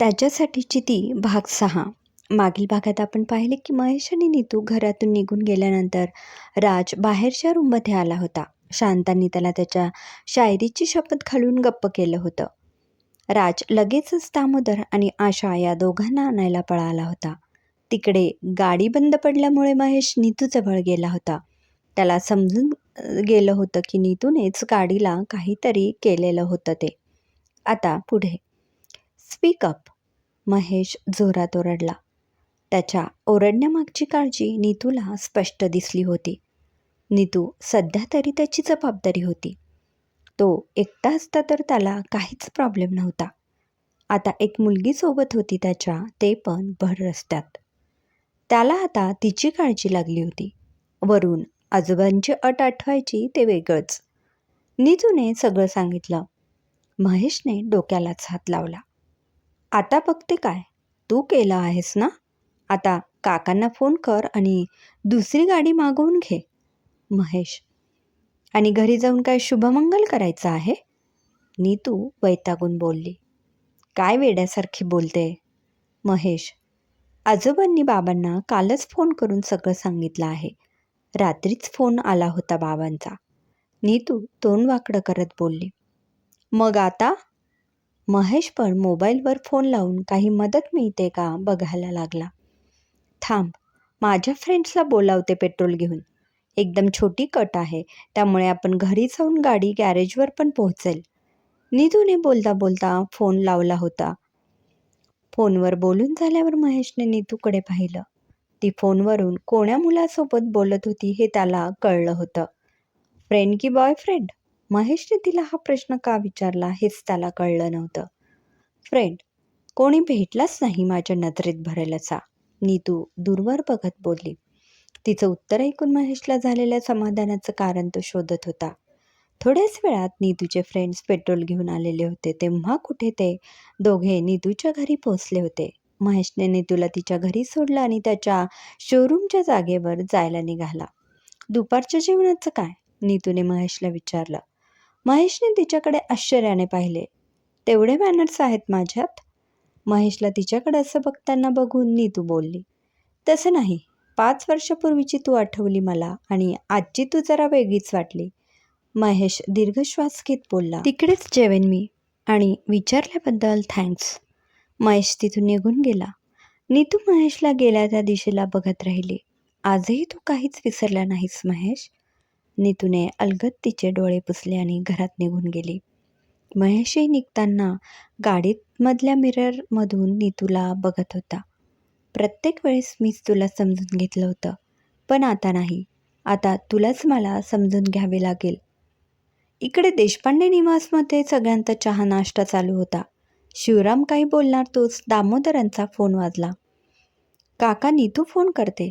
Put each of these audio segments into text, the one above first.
त्याच्यासाठीची ती भाग सहा. मागील भागात आपण पाहिले की महेश आणि नीतू घरातून निघून गेल्यानंतर राज बाहेरच्या रूममध्ये आला होता. शांतांनी त्याला त्याच्या शायरीची शपथ घालून गप्प केलं होतं. राज लगेचच दामोदर आणि आशा या दोघांना आणायला पळाला होता. तिकडे गाडी बंद पडल्यामुळे महेश नीतूजवळ गेला होता. त्याला समजून गेलं होतं की नीतूनेच गाडीला काहीतरी केलेलं होतं ते. आता पुढे. स्पीक अप महेश जोरात ओरडला. त्याच्या ओरडण्यामागची काळजी नीतूला स्पष्ट दिसली होती. नीतू सध्या तरी त्याची जबाबदारी होती. तो एकटा असता तर त्याला काहीच प्रॉब्लेम नव्हता. आता एक मुलगी सोबत होती त्याच्या ते पण भर रस्त्यात. त्याला आता तिची काळजी लागली होती. वरून आजोबांची अट आठवायची ते वेगळंच. नीतूने सगळं सांगितलं. महेशने डोक्यालाच हात लावला. आता बघते काय? तू केलं आहेस ना? आता काकांना फोन कर आणि दुसरी गाडी मागवून घे. महेश आणि घरी जाऊन काय शुभमंगल करायचं आहे? नीतू वैतागून बोलली. काय वेड्यासारखी बोलते? महेश आजोबांनी बाबांना कालच फोन करून सगळं सांगितलं आहे. रात्रीच फोन आला होता बाबांचा. नीतू तोंड वाकडं करत बोलली. मग आता? महेश पण मोबाईलवर फोन लावून काही मदत मिळते का बघायला लागला. थांब माझ्या फ्रेंड्सला बोलावते पेट्रोल घेऊन. एकदम छोटी कट आहे त्यामुळे आपण घरी जाऊन गाडी गॅरेजवर पण पोहोचेल. निधूने बोलता बोलता फोन लावला होता. फोनवर बोलून झाल्यावर महेशने नीतूकडे पाहिलं. ती फोनवरून कोण्या मुलासोबत बोलत होती हे त्याला कळलं होतं. फ्रेंड की बॉयफ्रेंड महेशने तिला हा प्रश्न का विचारला हेच त्याला कळलं नव्हतं. फ्रेंड कोणी भेटलाच नाही माझ्या नजरेत भरेलचा नीतू दूरवर बघत बोलली. तिचं उत्तर ऐकून महेशला झालेल्या समाधानाचं कारण तो शोधत होता. थोड्याच वेळात नीतूचे फ्रेंड्स पेट्रोल घेऊन आलेले होते. तेव्हा कुठे ते? दोघे नीतूच्या घरी पोहोचले होते. महेशने नीतूला तिच्या घरी सोडलं आणि त्याच्या शोरूमच्या जागेवर जायला निघाला. दुपारच्या जेवणाचं काय? नीतूने महेशला विचारलं. महेशने तिच्याकडे आश्चर्याने पाहिले. तेवढे मॅनर्स आहेत माझ्यात. महेशला तिच्याकडे असं बघताना बघून नीतू बोलली. तसं नाही. पाच वर्षापूर्वीची तू आठवली मला आणि आजची तू जरा वेगळीच वाटली. महेश दीर्घ श्वास घेत बोलला. तिकडेच जेवेन मी आणि विचारल्याबद्दल थँक्स महेश तिथून निघून गेला. नीतू महेशला गेल्या त्या दिशेला बघत राहिली. आजही तू काहीच विसरला नाहीस महेश. नीतूने अलगद तिचे डोळे पुसले आणि घरात निघून गेली. महेशही निघताना गाडीत मधल्या मिररमधून नीतूला बघत होता. प्रत्येक वेळेस मीच तुला समजून घेतलं होतं पण आता नाही. आता तुलाच मला समजून घ्यावे लागेल. इकडे देशपांडे निवासमध्ये सगळ्यांचा चहा नाश्ता चालू होता. शिवराम काही बोलणार तोच दामोदरांचा फोन वाजला. काका नीतू फोन करते.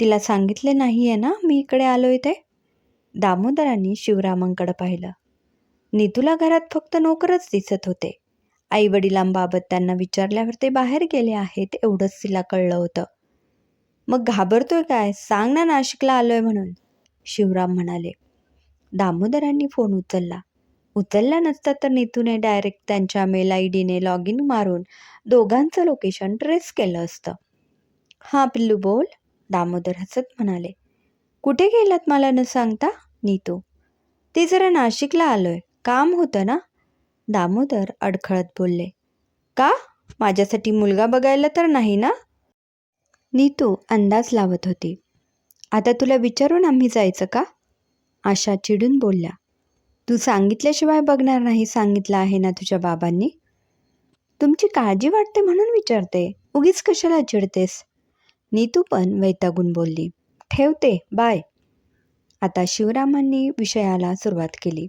तिला सांगितले नाही आहे ना मी इकडे आलो ते? दामोदरांनी शिवरामांकडे पाहिलं. नितूला घरात फक्त नोकरच दिसत होते. आई वडिलांबाबत त्यांना विचारल्यावर ते बाहेर गेले आहेत एवढंच तिला कळलं होतं. मग घाबरतोय काय? सांग ना नाशिकला आलोय म्हणून. शिवराम म्हणाले दामोदरांनी फोन उचलला. उचलला नसता तर नितूने डायरेक्ट त्यांच्या मेल आय डीने लॉग इन मारून दोघांचं लोकेशन ट्रेस केलं असतं. हां पिल्लू बोल दामोदर हसत म्हणाले. कुठे गेलात मला न सांगता? नीतू. ते जरा नाशिकला आलोय. काम होतं ना? दामोदर अडखळत बोलले. का? माझ्यासाठी मुलगा बघायला तर नाही ना? नीतू अंदाज लावत होती. आता तुला विचारून आम्ही जायचं का? आशा चिडून बोलल्या. तू सांगितल्याशिवाय बघणार नाही सांगितलं आहे ना तुझ्या बाबांनी? तुमची काळजी वाटते म्हणून विचारते. उगीच कशाला चिडतेस? नीतू पण वैतागून बोलली. ठेवते. बाय. आता शिवरामांनी विषयाला सुरुवात केली.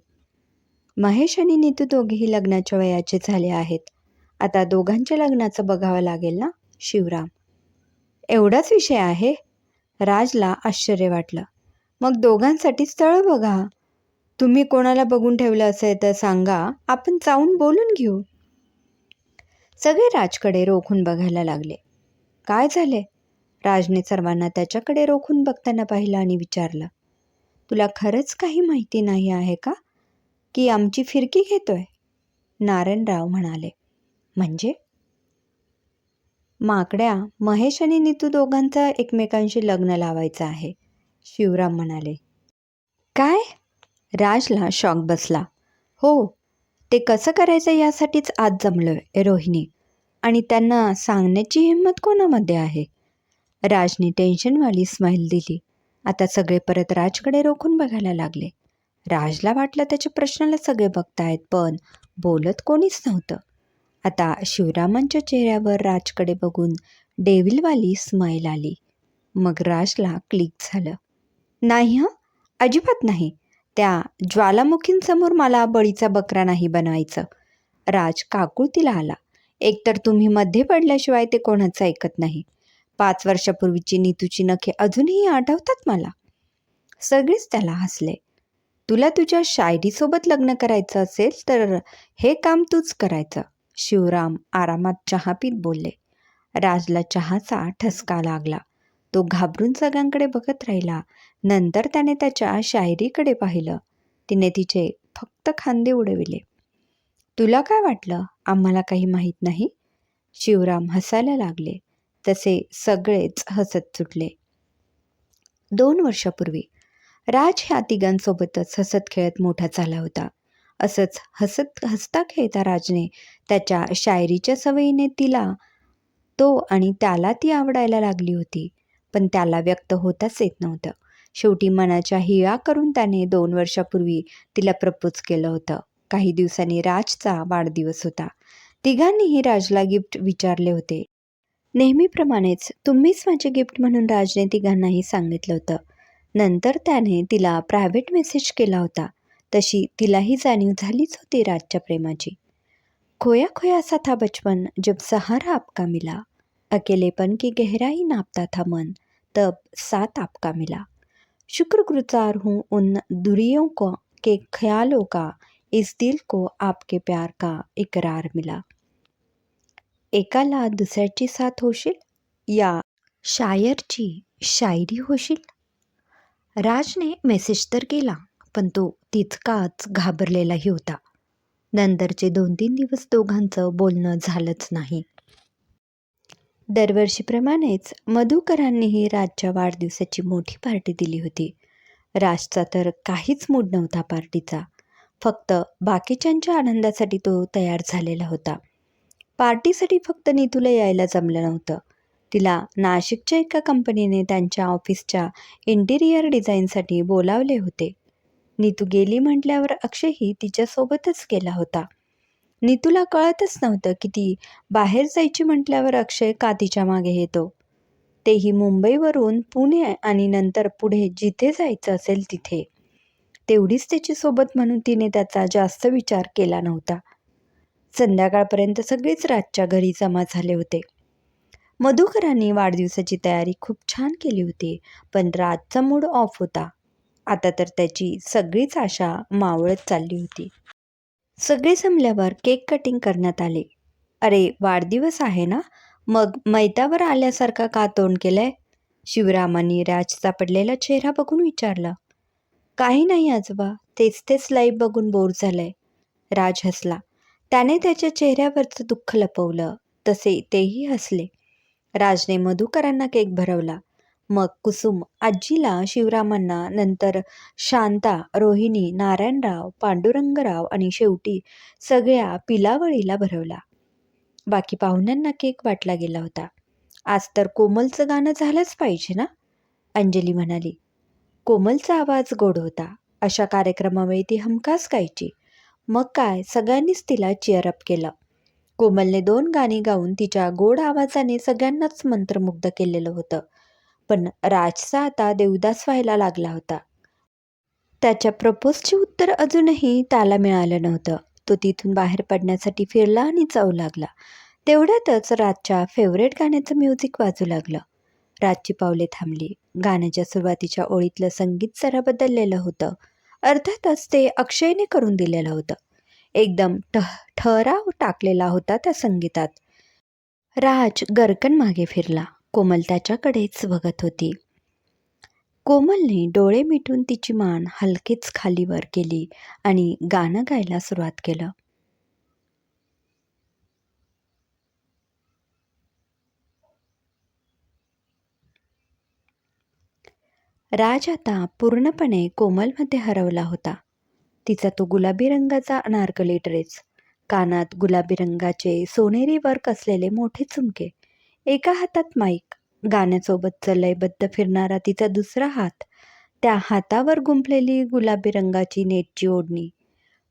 महेश आणि नीतू दोघेही लग्नाच्या वयाचे झाले आहेत. आता दोघांच्या लग्नाचं बघावं लागेल ना? शिवराम. एवढाच विषय आहे? राजला आश्चर्य वाटलं. मग दोघांसाठी स्थळ बघा. तुम्ही कोणाला बघून ठेवलं असेल तर सांगा. आपण जाऊन बोलून घेऊ. सगळे राजकडे रोखून बघायला लागले. काय झाले? राजने सर्वांना त्याच्याकडे रोखून बघताना पाहिलं आणि विचारलं तुला खरंच काही माहिती नाही आहे का की आमची फिरकी घेतोय? नारायणराव म्हणाले म्हणजे? माकड्या महेश आणि नीतू दोघांचं एकमेकांशी लग्न लावायचं आहे शिवराम म्हणाले. काय? राजला शॉक बसला. हो ते कसं करायचं यासाठीच आज जमलोय रोहिणी. आणि त्यांना सांगण्याची हिंमत कोणामध्ये आहे? राजने टेन्शनवाली स्माईल दिली. आता सगळे परत राजकडे रोखून बघायला लागले. राजला वाटलं त्याच्या प्रश्नाला सगळे बघतायत पण बोलत कोणीच नव्हतं. आता शिवरामांच्या चेहऱ्यावर राजकडे बघून डेव्हिलवाली स्माईल आली. मग राजला क्लिक झालं. नाही हं अजिबात नाही. त्या ज्वालामुखींसमोर मला बळीचा बकरा नाही बनवायचं. राज काकुळतीला आला. एकतर तुम्ही मध्ये पडल्याशिवाय ते कोणाचं ऐकत नाही. पाच वर्षापूर्वीची नीतूची नखे अजूनही आठवतात मला. सगळेच त्याला हसले. तुला तुझ्या शायरीसोबत लग्न करायचं असेल तर हे काम तूच करायचं शिवराम आरामात चहा पीत बोलले. राजला चहाचा ठसका लागला. तो घाबरून सगळ्यांकडे बघत राहिला. नंतर त्याने त्याच्या शायरीकडे पाहिलं. तिने तिचे फक्त खांदे उडविले. तुला काय वाटलं? आम्हाला काही माहीत नाही? शिवराम हसायला लागले. तसे सगळेच हसत सुटले. दोन वर्षापूर्वी राज ह्या तिघांसोबतच हसत खेळत मोठा झाला होता. असंच हसत हसता खेळता राजने त्याच्या शायरीच्या सवयीने तिला तो आणि त्याला ती आवडायला लागली होती पण त्याला व्यक्त होताच येत नव्हतं. शेवटी मनाच्या हिया करून त्याने दोन वर्षापूर्वी तिला प्रपोज केलं होतं. काही दिवसांनी राजचा वाढदिवस होता. तिघांनीही राजला गिफ्ट विचारले होते. नेहमीप्रमाणेच तुम्हीच माझे गिफ्ट म्हणून राजने तिघांनाही सांगितलं होतं. नंतर त्याने तिला प्रायव्हेट मेसेज केला होता. तशी तिलाही जाणीव झालीच होती राजच्या प्रेमाची. खोया खोया सा था बचपन जब सहारा आपका मिला. अकेलेपन की गहराई नापता था मन तब साथ आपका मिला. शुक्रगुजार हूँ उन दुरियों को के ख्यालों का इस दिल को आपके प्यार का इकरार मिला. एकाला दुसऱ्याची साथ होशील? या शायरची शायरी होशील? राजने मेसेज तर केला पण तो तितकाच घाबरलेलाही होता. नंतरचे दोन तीन दिवस दोघांचं बोलणं झालंच नाही. दरवर्षीप्रमाणेच मधुकरांनीही राजच्या वाढदिवसाची मोठी पार्टी दिली होती. राजचा तर काहीच मूड नव्हता पार्टीचा. फक्त बाकीच्यांच्या आनंदासाठी तो तयार झालेला होता. पार्टीसाठी फक्त नीतूला यायला जमलं नव्हतं. तिला नाशिकच्या एका कंपनीने त्यांच्या ऑफिसच्या इंटिरियर डिझाईनसाठी बोलावले होते. नीतू गेली म्हटल्यावर अक्षयही तिच्यासोबतच गेला होता. नीतूला कळतच नव्हतं की ती बाहेर जायची म्हटल्यावर अक्षय का तिच्यामागे येतो. तेही मुंबईवरून पुणे आणि नंतर पुढे जिथे जायचं असेल तिथे. तेवढीच त्याची सोबत म्हणून तिने त्याचा जास्त विचार केला नव्हता. संध्याकाळपर्यंत सगळेच राजच्या घरी जमा झाले होते. मधुकरांनी वाढदिवसाची तयारी खूप छान केली होती पण राजचा मूड ऑफ होता. आता तर त्याची सगळीच आशा मावळत चालली होती. सगळे जमल्यावर केक कटिंग करण्यात आले. अरे वाढदिवस आहे ना? मग मैतावर आल्यासारखा का तोंड केलंय? शिवरामांनी राजचा पडलेला चेहरा बघून विचारलं. काही नाही आजोबा तेच तेच लाईव्ह बघून बोर झालंय. राज हसला. त्याने त्याच्या चेहऱ्यावरचं दुःख लपवलं. तसे तेही हसले. राजने मधुकरांना केक भरवला. मग कुसुम आजीला शिवरामांना नंतर शांता रोहिणी नारायणराव पांडुरंगराव आणि शेवटी सगळ्या पिलावळीला भरवला. बाकी पाहुण्यांना केक वाटला गेला होता. आज तर कोमलचं गाणं झालंच पाहिजे ना? अंजली म्हणाली. कोमलचा आवाज गोड होता. अशा कार्यक्रमावेळी ती हमखास गायची. मग काय? सगळ्यांनीच तिला चिअरअप केलं. कोमलने दोन गाणी गाऊन तिच्या गोड आवाजाने सगळ्यांनाच मंत्रमुग्ध केलेलं होतं. पण राजचा आता देवदास व्हायला लागला होता. त्याच्या प्रपोजचे उत्तर अजूनही त्याला मिळालं नव्हतं. तो तिथून बाहेर पडण्यासाठी फिरला आणि जाऊ लागला. तेवढ्यातच राजच्या फेवरेट गाण्याचं म्युझिक वाजू लागलं. राजची पावले थांबली. गाण्याच्या सुरुवातीच्या ओळीतलं संगीत जरा बदललेलं होतं. अर्थातच ते अक्षयने करून दिलेलं होतं. एकदम टह ठहराव टाकलेला होता त्या संगीतात. राज गरकन मागे फिरला. कोमल त्याच्याकडेच बघत होती. कोमलने डोळे मिटून तिची मान हलकीच खालीवर केली आणि गाणं गायला सुरुवात केलं. राज आता पूर्णपणे कोमलमध्ये हरवला होता. तिचा तो गुलाबी रंगाचा अनारकली ड्रेस कानात गुलाबी रंगाचे सोनेरी वर्क असलेले मोठे चुमके एका हातात माईक गाण्यासोबत लयबद्ध फिरणारा तिचा दुसरा हात त्या हातावर गुंफलेली गुलाबी रंगाची नेटची ओढणी.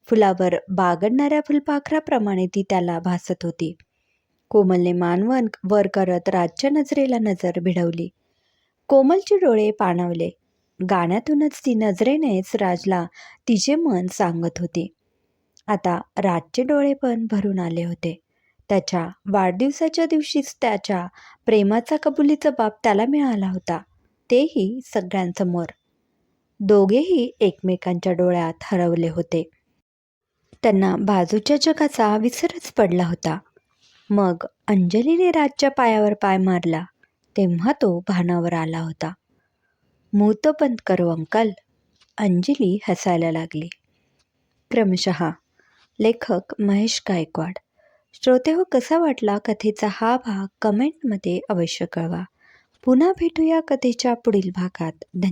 फुलावर बागडणाऱ्या फुलपाखराप्रमाणे ती त्याला भासत होती. कोमलने मानवन वर करत राजच्या नजरेला नजर भिडवली. कोमलचे डोळे पाणावले. गाण्यातूनच ती नजरेनेच राजला तिचे मन सांगत होती. आता राजचे डोळे पण भरून आले होते. त्याच्या वाढदिवसाच्या दिवशीच त्याच्या प्रेमाचा कबुलीचा बाप त्याला मिळाला होता. तेही सगळ्यांसमोर. दोघेही एकमेकांच्या डोळ्यात हरवले होते. त्यांना बाजूच्या जगाचा विसरच पडला होता. मग अंजलीने राजच्या पायावर पाय मारला. तेव्हा तो भानावर आला होता. मुंह बंद करो अंकल अंजली हसायला लागली. क्रमशः लेखक महेश गायकवाड श्रोते हो कसा वाटला कथेचा हा भाग कमेंटमध्ये अवश्य कळवा. पुन्हा भेटूया कथेच्या पुढील भागात. धन्यवाद